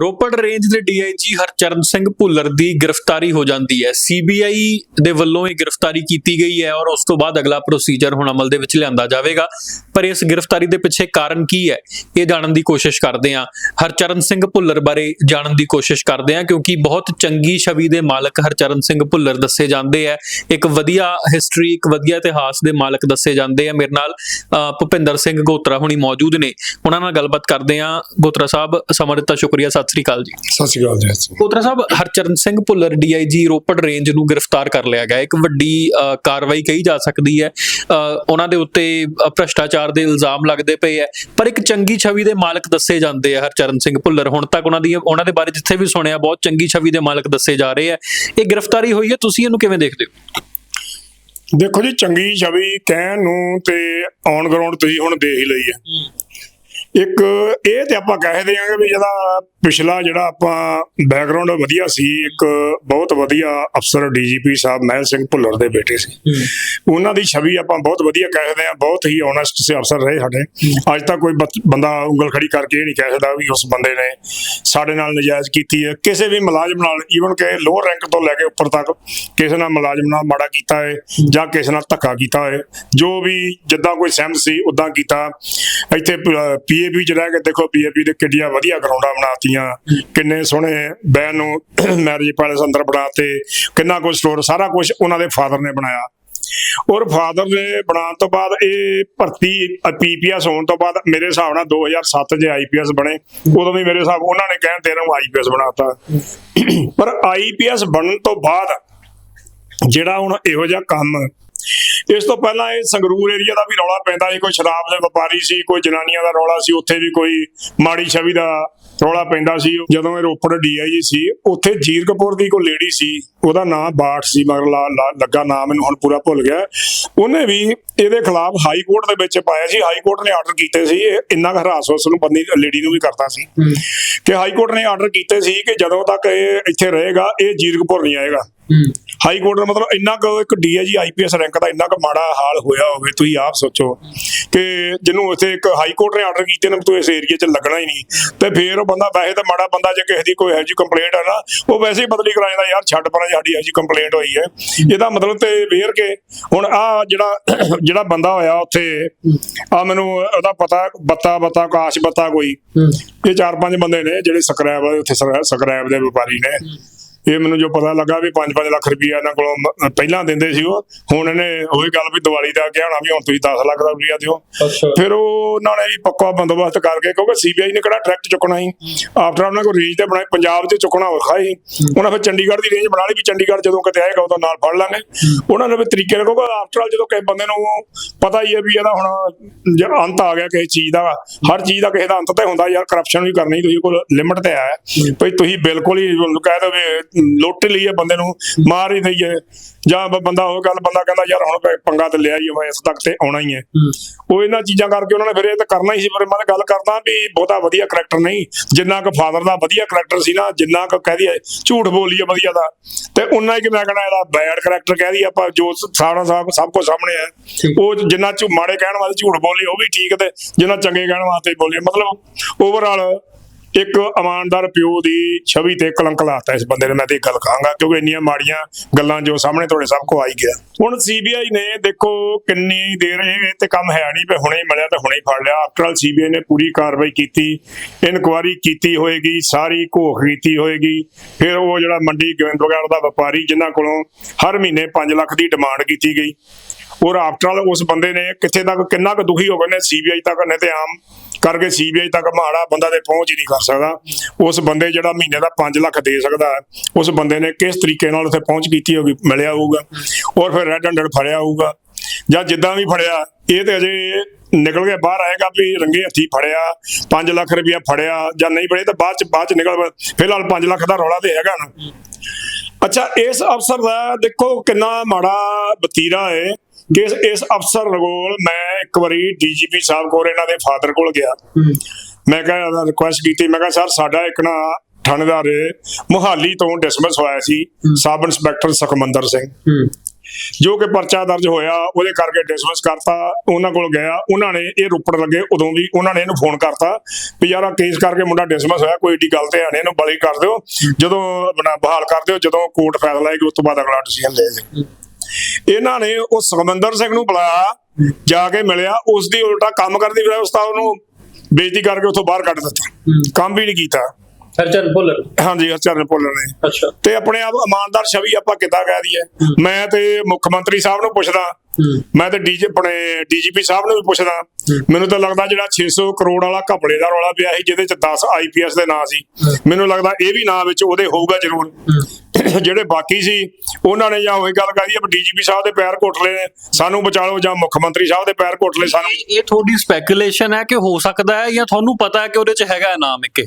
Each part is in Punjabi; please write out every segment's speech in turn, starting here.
ਰੋਪੜ ਰੇਂਜ ਦੇ ਡੀਆਈਜੀ ਹਰਚਰਨ ਸਿੰਘ ਭੁੱਲਰ ਦੀ ਗ੍ਰਿਫਤਾਰੀ ਹੋ ਜਾਂਦੀ ਹੈ। ਸੀਬੀਆਈ ਦੇ ਵੱਲੋਂ ਇਹ ਗ੍ਰਿਫਤਾਰੀ ਕੀਤੀ ਗਈ ਹੈ ਔਰ ਉਸ ਤੋਂ ਬਾਅਦ ਅਗਲਾ ਪ੍ਰੋਸੀਜਰ ਹੁਣ ਅਮਲ ਦੇ ਵਿੱਚ ਲਿਆਂਦਾ ਜਾਵੇਗਾ। ਪਰ ਇਸ ਗ੍ਰਿਫਤਾਰੀ ਦੇ ਪਿੱਛੇ ਕਾਰਨ ਕੀ ਹੈ, ਇਹ ਜਾਣਨ ਦੀ ਕੋਸ਼ਿਸ਼ ਕਰਦੇ ਹਾਂ। ਹਰਚਰਨ ਸਿੰਘ ਭੁੱਲਰ ਬਾਰੇ ਜਾਣਨ ਦੀ ਕੋਸ਼ਿਸ਼ ਕਰਦੇ ਹਾਂ ਕਿਉਂਕਿ ਬਹੁਤ ਚੰਗੀ ਛਵੀ ਦੇ ਮਾਲਕ ਹਰਚਰਨ ਸਿੰਘ ਭੁੱਲਰ ਦੱਸੇ ਜਾਂਦੇ ਆ ਇੱਕ ਵਧੀਆ ਹਿਸਟਰੀ ਇੱਕ ਵਧੀਆ ਇਤਿਹਾਸ ਦੇ ਮਾਲਕ ਦੱਸੇ ਜਾਂਦੇ ਆ ਮੇਰੇ ਨਾਲ ਭੁਪਿੰਦਰ ਸਿੰਘ ਗੋਤਰਾ ਹੁਣੀ ਮੌਜੂਦ ਨੇ। ਉਹਨਾਂ ਨਾਲ ਗੱਲਬਾਤ ਕਰਦੇ ਹਾਂ। ਗੋਤਰਾ ਸਾਹਿਬ, ਸਮਾਂ ਦਿੱਤਾ, ਸ਼ੁਕਰੀਆ ਸਤਿ ਸ੍ਰੀ ਅਕਾਲ ਜੀ। ਸਤਿ ਸ਼੍ਰੀ ਅਕਾਲ ਜੀ। ਕੋਤਰਾ ਸਾਹਿਬ ਹਰਚਰਨ ਸਿੰਘ ਭੁੱਲਰ ਡੀਆਈਜੀ ਰੋਪੜ ਰੇਂਜ ਨੂੰ ਗ੍ਰਿਫਤਾਰ ਕਰ ਲਿਆ ਗਿਆ। ਇੱਕ ਵੱਡੀ ਕਾਰਵਾਈ ਕਹੀ ਜਾ ਸਕਦੀ ਹੈ। ਉਹਨਾਂ ਦੇ ਉੱਤੇ ਭ੍ਰਸ਼ਟਾਚਾਰ ਦੇ ਇਲਜ਼ਾਮ ਲੱਗਦੇ ਪਏ ਹੈ। ਪਰ ਇੱਕ ਚੰਗੀ ਛਵੀ ਦੇ ਮਾਲਕ ਦੱਸੇ ਜਾਂਦੇ ਆ ਹਰਚਰਨ ਸਿੰਘ ਭੁੱਲਰ। ਹੁਣ ਤੱਕ ਉਹਨਾਂ ਦੀ ਉਹਨਾਂ ਦੇ ਬਾਰੇ ਜਿੱਥੇ ਵੀ ਸੁਣਿਆ ਬਹੁਤ ਚੰਗੀ ਛਵੀ ਦੇ ਮਾਲਕ ਦੱਸੇ ਜਾ ਰਹੇ ਆ ਇਹ ਗ੍ਰਿਫਤਾਰੀ ਹੋਈ ਹੈ। ਤੁਸੀਂ ਇਹਨੂੰ ਕਿਵੇਂ ਦੇਖਦੇ ਹੋ? ਦੇਖੋ ਜੀ ਚੰਗੀ ਛਵੀ ਕਹਿਣ ਨੂੰ ਤੇ ਔਨ ਗਰਾਊਂਡ ਤੁਸੀਂ ਹੁਣ ਦੇਖ ਹੀ ਲਈ ਹੈ। ਇੱਕ ਇਹ ਤੇ ਆਪਾਂ ਕਹਿ ਦਿਆਂਗੇ ਵੀ ਜਿਹਦਾ ਪਿਛਲਾ ਜਿਹੜਾ ਆਪਾਂ ਬੈਕਗ੍ਰਾਉਂਡ ਵਧੀਆ ਸੀ ਇੱਕ ਬਹੁਤ ਵਧੀਆ ਅਫਸਰ ਡੀਜੀਪੀ ਸਾਹਿਬ ਮਹਿਲ ਸਿੰਘ ਭੁੱਲਰ ਦੇ ਬੇਟੇ ਸੀ। ਉਹਨਾਂ ਦੀ ਛਵੀ ਆਪਾਂ ਬਹੁਤ ਵਧੀਆ ਕਹਿ ਆ ਬਹੁਤ ਹੀ ਓਨੈਸਟ ਸੇ ਅਫਸਰ ਰਹੇ ਸਾਡੇ। ਅੱਜ ਤੱਕ ਕੋਈ ਬੰਦਾ ਉਂਗਲ ਖੜੀ ਕਰਕੇ ਇਹ ਨਹੀਂ ਕਹਿ ਸਕਦਾ ਵੀ ਉਸ ਬੰਦੇ ਨੇ ਸਾਡੇ ਨਾਲ ਨਜਾਇਜ਼ ਕੀਤੀ ਹੈ। ਕਿਸੇ ਵੀ ਮੁਲਾਜ਼ਮ ਨਾਲ ਈਵਨ ਕਿ ਲੋਅਰ ਰੈਂਕ ਤੋਂ ਲੈ ਕੇ ਉੱਪਰ ਤੱਕ ਕਿਸੇ ਨਾਲ ਮੁਲਾਜ਼ਮ ਨਾਲ ਮਾੜਾ ਕੀਤਾ ਹੈ ਜਾਂ ਕਿਸੇ ਨਾਲ ਧੱਕਾ ਕੀਤਾ ਹੈ। ਜੋ ਵੀ ਜਿੱਦਾਂ ਕੋਈ ਸਹਿਮਤ ਸੀ ਉਦਾਂ ਕੀਤਾ। ਇੱਥੇ ਪੀਏਪੀ ਚ ਰਹਿ ਕੇ ਦੇਖੋ ਪੀਏਪੀ ਦੇ ਕਿੱਡੀਆਂ ਵਧੀਆ ਗਰਾਊਂਡਾਂ ਬਣਾਤੀਆਂ। ਕਿੰਨੇ ਸੋਹਣੇ ਬੈਨ ਨੂੰ ਮੈਰਿਜ ਪੈਲੇਸ ਅੰਦਰ ਬਣਾਤੇ। ਕਿੰਨਾ ਕੁਝ ਸਟੋਰ ਸਾਰਾ ਕੁਝ ਉਹਨਾਂ ਦੇ ਫਾਦਰ ਨੇ ਬਣਾਇਆ। ਔਰ ਫਾਦਰ ਨੇ ਬਣਾਉਣ ਤੋਂ ਬਾਅਦ ਇਹ ਭਰਤੀ ਪੀਪੀਐਸ ਹੋਣ ਤੋਂ ਬਾਅਦ ਮੇਰੇ ਹਿਸਾਬ ਨਾਲ 2007 ਜੇ ਆਈਪੀਐਸ ਬਣੇ, ਉਦੋਂ ਵੀ ਮੇਰੇ ਹਿਸਾਬ ਉਹਨਾਂ ਨੇ ਕਹਿਣ ਤੇਰਾ ਨੂੰ ਆਈਪੀਐਸ ਬਣਾਤਾ। ਪਰ ਆਈਪੀਐਸ ਬਣਨ ਤੋਂ ਬਾਅਦ ਜਿਹੜਾ ਹੁਣ ਇਹੋ ਜਿਹਾ ਕੰਮ ਇਸ ਤੋਂ ਪਹਿਲਾਂ ਇਹ ਸੰਗਰੂਰ ਏਰੀਆ ਦਾ ਵੀ ਰੌਲਾ ਪੈਂਦਾ ਸੀ ਕੋਈ ਸ਼ਰਾਬ ਦੇ ਵਪਾਰੀ ਸੀ ਕੋਈ ਜਨਾਨੀਆਂ ਦਾ ਰੌਲਾ ਸੀ ਉੱਥੇ ਵੀ ਕੋਈ ਮਾੜੀ ਛਵੀ ਦਾ ਰੌਲਾ ਪੈਂਦਾ ਸੀ। ਜਦੋਂ ਇਹ ਰੋਪੜ ਡੀਆਈਜੀ ਸੀ ਉੱਥੇ ਜੀਰ ਕਪੂਰ ਦੀ ਕੋਈ ਲੇਡੀ ਸੀ ਉਹਦਾ ਨਾਮ ਬਾਟ ਸੀ ਮਗਰ ਲਾ- ਲੱਗਾ ਨਾਮ ਮੈਨੂੰ ਹੁਣ ਪੂਰਾ ਭੁੱਲ ਗਿਆ। ਉਹਨੇ ਵੀ ਇਹਦੇ ਖਿਲਾਫ ਹਾਈ ਕੋਰਟ ਦੇ ਵਿੱਚ ਪਾਇਆ ਸੀ ਹਾਈ ਕੋਰਟ ਨੇ ਆਰਡਰ ਕੀਤੇ ਸੀ ਇੰਨਾ ਹਰਾਸ ਉਸ ਨੂੰ ਬੰਦੀ ਲੇਡੀ ਨੂੰ ਵੀ ਕਰਦਾ ਸੀ। ਕਿ ਹਾਈ ਕੋਰਟ ਨੇ ਆਰਡਰ ਕੀਤੇ ਸੀ ਕਿ ਜਦੋਂ ਤੱਕ ਇਹ ਇੱਥੇ ਰਹੇਗਾ ਇਹ ਜੀਰਕਪੁਰ ਨਹੀਂ ਆਏਗਾ। ਹਾਈ ਕੋਰਟ ਦਾ ਮਤਲਬ ਇੰਨਾ ਕੁ ਇੱਕ ਡੀਆਈਜੀ ਆਈਪੀਐਸ ਰੈਂਕ ਦਾ ਇੰਨਾ ਕੁ ਮਾੜਾ ਹਾਲ ਹੋਇਆ ਹੋਵੇ ਤੁਸੀਂ ਆਪ ਸੋਚੋ ਕਿ ਜਿਹਨੂੰ ਉੱਥੇ ਇੱਕ ਹਾਈ ਕੋਰਟ ਨੇ ਆਰਡਰ ਕੀਤੇ ਨੇ ਤੂੰ ਇਸ ਏਰੀਆ 'ਚ ਲੱਗਣਾ ਹੀ ਨਹੀਂ ਤੇ ਫੇਰ ਉਹ ਬੰਦਾ ਵੈਸੇ ਤਾਂ ਮਾੜਾ ਬੰਦਾ ਜੇ ਕਿਸੇ ਦੀ ਕੋਈ ਇਹੋ ਜਿਹੀ ਕੰਪਲੇਂਟ ਹੈ ਨਾ ਉਹ ਵੈਸੇ ਹੀ ਬਦਲੀ ਕਰਾ ਜਾਂਦਾ ਯਾਰ ਛੱਡ ਪਰਾਂ ਸਾਡੀ ਇਹੋ ਜਿਹੀ ਕੰਪਲੇਂਟ ਹੋਈ ਹੈ। ਇਹਦਾ ਮਤਲਬ ਤੇ ਵੇਰ ਕੇ ਹੁਣ ਆ ਜਿਹੜਾ ਜਿਹੜਾ ਬੰਦਾ ਹੋਇਆ ਉੱਥੇ ਆ ਮੈਨੂੰ ਉਹਦਾ ਪਤਾ ਬੱਤਾ ਬੱਤਾ ਕਾਸ਼ ਬੱਤਾ ਕੋਈ ਇਹ ਚਾਰ ਪੰਜ ਬੰਦੇ ਨੇ ਜਿਹੜੇ ਸਕ੍ਰੈਬ ਉੱਥੇ ਸਕ੍ਰੈ- ਸਕ੍ਰੈਬ ਦੇ ਵਪਾਰੀ ਨੇ। ਇਹ ਮੈਨੂੰ ਜੋ ਪਤਾ ਲੱਗਾ ਵੀ 5-5 ਲੱਖ ਰੁਪਈਆ ਇਹਨਾਂ ਕੋਲੋਂ ਪਹਿਲਾਂ ਦਿੰਦੇ ਸੀ ਉਹ। ਹੁਣ ਇਹਨੇ ਉਹੀ ਗੱਲ ਵੀ ਦੀਵਾਲੀ ਦਾ ਕਿਹਾ ਹੋਣਾ ਵੀ ਹੁਣ ਤੁਸੀਂ 10 ਲੱਖ ਦਾ ਰੁਪਈਆ ਦਿਓ। ਫਿਰ ਉਹ ਉਹਨਾਂ ਨੇ ਵੀ ਪੱਕਾ ਬੰਦੋਬਸਤ ਕਰਕੇ ਕਿਉਂਕਿ ਸੀਬੀਆਈ ਨੇ ਕਿਹੜਾ ਡਾਇਰੈਕਟ ਚੁੱਕਣਾ ਸੀ। ਆਫਟਰ ਉਹਨਾਂ ਕੋਲ ਰੇਂਜ ਤੇ ਬਣਾਏ ਪੰਜਾਬ 'ਚ ਚੁੱਕਣਾ ਔਖਾ ਸੀ। ਉਹਨਾਂ ਫਿਰ ਚੰਡੀਗੜ੍ਹ ਦੀ ਰੇਂਜ ਬਣਾ ਲਈ ਵੀ ਚੰਡੀਗੜ੍ਹ ਜਦੋਂ ਕਿਤੇ ਆਏਗਾ ਉਦੋਂ ਨਾਲ ਫੜ ਲਾਂਗੇ। ਉਹਨਾਂ ਨੇ ਵੀ ਤਰੀਕੇ ਨਾਲ ਕਿਉਂਕਿ ਆਫਟਰ ਜਦੋਂ ਕਿਸੇ ਬੰਦੇ ਨੂੰ ਪਤਾ ਹੀ ਹੈ ਵੀ ਇਹਦਾ ਹੁਣ ਅੰਤ ਆ ਗਿਆ ਕਿਸੇ ਚੀਜ਼ ਦਾ। ਹਰ ਚੀਜ਼ ਦਾ ਕਿਸੇ ਦਾ ਅੰਤ ਤੇ ਹੁੰਦਾ ਯਾਰ ਕਰਪਸ਼ਨ ਵੀ ਕਰਨੀ ਤੁਸੀਂ ਕੋਲ ਲਿਮਟ ਤੇ ਆਇਆ ਭਈ ਤੁਸੀਂ ਬਿਲਕੁਲ ਹੀ ਕਹਿ ਦੋਵੇ ਲੁੱਟ ਲਈ ਹੈ ਬੰਦੇ ਨੂੰ ਮਾਰ ਹੀ ਦਈਏ ਜਾਂ ਬ- ਬੰਦਾ ਉਹ ਗੱਲ ਬੰਦਾ ਕਹਿੰਦਾ ਯਾਰ ਹੁਣ ਪੰਗਾ ਤੇ ਲਿਆ ਹੀ ਹੈ, ਮੈਂ ਇਸ ਤੱਕ ਤੇ ਆਉਣਾ ਹੀ ਹੈ। ਉਹ ਇਹਨਾਂ ਚੀਜ਼ਾਂ ਕਰਕੇ ਉਹਨਾਂ ਨੇ ਫਿਰ ਇਹ ਤਾਂ ਕਰਨਾ ਹੀ ਸੀ ਪਰ ਮੈਂ ਗੱਲ ਕਰਦਾ ਵੀ ਬਹੁਤਾ ਵਧੀਆ ਕਰੈਕਟਰ ਨਹੀਂ। ਜਿੰਨਾ ਕੁ ਫਾਦਰ ਦਾ ਵਧੀਆ ਕਰੈਕਟਰ ਸੀ ਨਾ ਜਿੰਨਾ ਕੁ ਕਹਿ ਦਈਏ ਝੂਠ ਬੋਲੀਏ ਵਧੀਆ ਦਾ। ਤੇ ਉਨਾ ਹੀ ਕਿ ਮੈਂ ਕਹਿੰਦਾ ਇਹਦਾ ਬੈਡ ਕਰੈਕਟਰ ਕਹਿ ਦਈਏ ਆਪਾਂ ਜੋ ਸਾਰਾ ਸਭ ਸਭ ਕੁਝ ਸਾਹਮਣੇ ਹੈ ਉਹ ਜਿੰਨਾ ਝੂ ਮਾੜੇ ਕਹਿਣ ਵਾਲੇ ਝੂਠ ਬੋਲੀ ਉਹ ਵੀ ਠੀਕ ਤੇ ਜਿੰਨਾ ਚੰਗੇ ਕਹਿਣ ਵਾਸਤੇ ਬੋਲੀ ਮਤਲਬ ਓਵਰਆਲ ਇੱਕ ਇਮਾਨਦਾਰ ਪਿਓ ਦੀ ਛਵੀ ਤੇ ਕਲੰਕ ਲਾਤਾ ਇਸ ਬੰਦੇ ਨੇ, ਮੈਂ ਤੇ ਗੱਲ ਕਹਾਂਗਾ, ਕਿਉਂਕਿ ਇੰਨੀਆਂ ਮਾੜੀਆਂ ਗੱਲਾਂ ਜੋ ਸਾਹਮਣੇ ਤੁਹਾਡੇ ਸਭ ਕੋ ਆਈ ਗਿਆ। ਹੁਣ ਸੀਬੀਆਈ ਨੇ ਦੇਖੋ ਕਿੰਨੀ ਦੇਰ ਇਹ ਤੇ ਕੰਮ ਹੈ ਨਹੀਂ, ਵੀ ਹੁਣੇ ਮਿਲਿਆ ਤੇ ਹੁਣੇ ਫੜ ਲਿਆ। ਆਫਟਰ ਸੀਬੀਆਈ ਨੇ ਪੂਰੀ ਕਾਰਵਾਈ ਕੀਤੀ ਇਨਕੁਆਰੀ ਕੀਤੀ ਹੋਏਗੀ, ਸਾਰੀ ਘੋਖ ਕੀਤੀ ਹੋਏਗੀ। ਫਿਰ ਉਹ ਜਿਹੜਾ ਮੰਡੀ ਗੋਬਿੰਦਗੜ੍ਹ ਦਾ ਵਪਾਰੀ, ਜਿਨ੍ਹਾਂ ਕੋਲੋਂ ਹਰ ਮਹੀਨੇ 5 ਲੱਖ ਦੀ ਡਿਮਾਂਡ ਕੀਤੀ ਗਈ। ਔਰ ਆਫਟਰ ਆਲ ਉਸ ਬੰਦੇ ਨੇ ਕਿੱਥੇ ਤੱਕ, ਕਿੰਨਾ ਕੁ ਦੁਖੀ ਹੋ ਗਏ ਨੇ ਸੀਬੀਆਈ ਤੱਕ ਨੇ ਤੇ ਆਮ ਕਰਕੇ ਸੀਬੀਆਈ ਤੱਕ ਮਾੜਾ ਬੰਦਾ ਤੇ ਪਹੁੰਚ ਹੀ ਨਹੀਂ ਕਰ ਸਕਦਾ। ਉਸ ਬੰਦੇ ਜਿਹੜਾ ਮਹੀਨੇ ਦਾ 5 ਲੱਖ ਦੇ ਸਕਦਾ ਉਸ ਬੰਦੇ ਨੇ ਕਿਸ ਤਰੀਕੇ ਨਾਲ ਉੱਥੇ ਪਹੁੰਚ ਕੀਤੀ ਹੋਗੀ ਮਿਲਿਆ ਹੋਊਗਾ ਔਰ ਫਿਰ ਰੈੱਡ ਹੈਂਡਡ ਫੜਿਆ ਹੋਊਗਾ। ਜਾਂ ਜਿੱਦਾਂ ਵੀ ਫੜਿਆ, ਇਹ ਤੇ ਅਜੇ ਨਿਕਲ ਕੇ ਬਾਹਰ ਆਏਗਾ ਵੀ ਰੰਗੇ ਹੱਥੀ ਫੜਿਆ 5 ਲੱਖ ਰੁਪਇਆ ਫੜਿਆ ਜਾਂ ਨਹੀਂ ਫੜਿਆ ਤਾਂ ਬਾਅਦ ਚ ਬਾਅਦ ਚ ਨਿਕਲ ਫਿਲਹਾਲ 5 ਲੱਖ ਦਾ ਰੌਲਾ ਤੇ ਹੈਗਾ ਨਾ। ਅੱਛਾ, ਇਸ ਅਫਸਰ ਦਾ ਦੇਖੋ ਕਿੰਨਾ ਮਾੜਾ ਬਤੀਰਾ ਹੈ। ਕਿ ਇਸ ਇਸ ਅਫਸਰ ਕੋਲ ਮੈਂ ਇੱਕ ਵਾਰੀ ਡੀਜੀਪੀ ਸਾਹਿਬ ਕੋਲ ਇਹਨਾਂ ਦੇ ਫਾਦਰ ਕੋਲ ਗਿਆ। ਮੈਂ ਕਿਹਾ ਰਿਕੁਐਸਟ ਕੀਤੀ ਮੈਂ ਕਿਹਾ ਸਰ ਸਾਡਾ ਇੱਕ ਨਾ ਥਾਣੇਦਾਰ ਮੁਹਾਲੀ ਤੋਂ ਡਿਸਮਿਸ ਹੋਇਆ ਸੀ ਸਬ ਇੰਸਪੈਕਟਰ ਸੁਖਮੰਦਰ ਸਿੰਘ। ਜੋ ਕਿ ਪਰਚਾ ਦਰਜ ਹੋਇਆ ਉਹਦੇ ਕਰਕੇ ਡਿਸਮਿਸ ਕਰਤਾ ਉਹਨਾਂ ਕੋਲ ਗਿਆ। ਉਹਨਾਂ ਨੇ ਇਹ ਰੁਪੜ ਲੱਗੇ ਉਦੋਂ ਵੀ ਉਹਨਾਂ ਨੇ ਇਹਨੂੰ ਫੋਨ ਕਰਤਾ ਵੀ ਯਾਰ ਕੇਸ ਕਰਕੇ ਮੁੰਡਾ ਡਿਸਮਿਸ ਹੋਇਆ ਕੋਈ ਏਡੀ ਗੱਲ ਤੇ ਆਣੇ ਇਹਨੂੰ ਬਲੀ ਕਰ ਦਿਓ। ਜਦੋਂ ਬਹਾਲ ਕਰ ਦਿਓ ਜਦੋਂ ਕੋਰਟ ਫੈਸਲਾ ਆਏਗੀ ਉਸ ਤੋਂ ਬਾਅਦ ਅਗਲਾ ਡਿਸੀਜਨ ਲੈ ਜੀ ਇਹਨਾਂ ਨੇ ਉਹ ਸੁਖਮੰਦਰ ਸਿੰਘ ਨੂੰ ਬੁਲਾਇਆ ਜਾ ਕੇ ਮਿਲਿਆ ਉਸ ਦੀ ਉਲਟਾ ਕੰਮ ਕਰਨ ਦੀ ਵਿਵਸਥਾ ਉਹਨੂੰ ਬੇਇੱਜ਼ਤੀ ਕਰਕੇ ਉੱਥੋਂ ਬਾਹਰ ਕੱਢ ਦਿੱਤਾ। ਕੰਮ ਵੀ ਨਹੀਂ ਕੀਤਾ। ਹਰਚਰਨ ਭੁੱਲਰ। ਹਾਂਜੀ ਹਰਚਰਨ ਭੁੱਲਰ ਨੇ। ਅੱਛਾ। ਤੇ ਆਪਣੇ ਆਪ ਇਮਾਨਦਾਰ ਛਵੀ ਆਪਾਂ ਕਿੱਦਾਂ ਕਹਿ ਦਈਏ? ਮੈਂ ਤੇ ਮੁੱਖ ਮੰਤਰੀ ਸਾਹਿਬ ਨੂੰ ਪੁੱਛਦਾ। ਮੈਂ ਤੇ ਡੀਜੀ ਆਪਣੇ ਡੀਜੀਪੀ ਸਾਹਿਬ ਨੂੰ ਵੀ ਪੁੱਛਦਾ। ਮੈਨੂੰ ਤਾਂ ਲੱਗਦਾ ਜਿਹੜਾ 600 ਕਰੋੜ ਵਾਲਾ ਘਪਲੇ ਦਾ ਰੌਲਾ ਪਿਆ ਸੀ ਜਿਹਦੇ ਚ 10 ਆਈਪੀਐਸ ਦੇ ਨਾਂ ਸੀ। ਮੈਨੂੰ ਲੱਗਦਾ ਇਹ ਵੀ ਨਾਂ ਵਿੱਚ ਉਹਦੇ ਹੋਊਗਾ ਜ਼ਰੂਰ। ਜਿਹੜੇ ਬਾਕੀ ਸੀ ਉਹਨਾਂ ਨੇ ਜਾਂ ਉਹੀ ਗੱਲ ਕਰੀ ਡੀਜੀਪੀ ਸਾਹਿਬ ਦੇ ਪੈਰ ਘੁੱਟ ਲਏ ਸਾਨੂੰ ਬਚਾ ਲਓ ਜਾਂ ਮੁੱਖ ਮੰਤਰੀ ਸਾਹਿਬ ਦੇ ਪੈਰ ਘੁੱਟ ਲਏ ਸਾਨੂੰ। ਇਹ ਇਹ ਤੁਹਾਡੀ ਸਪੈਕੂਲੇਸ਼ਨ ਹੈ ਕਿ ਹੋ ਸਕਦਾ ਹੈ ਜਾਂ ਤੁਹਾਨੂੰ ਪਤਾ ਹੈ ਕਿ ਉਹਦੇ ਚ ਹੈਗਾ ਨਾਮ ਇੱਕ ਇਹ?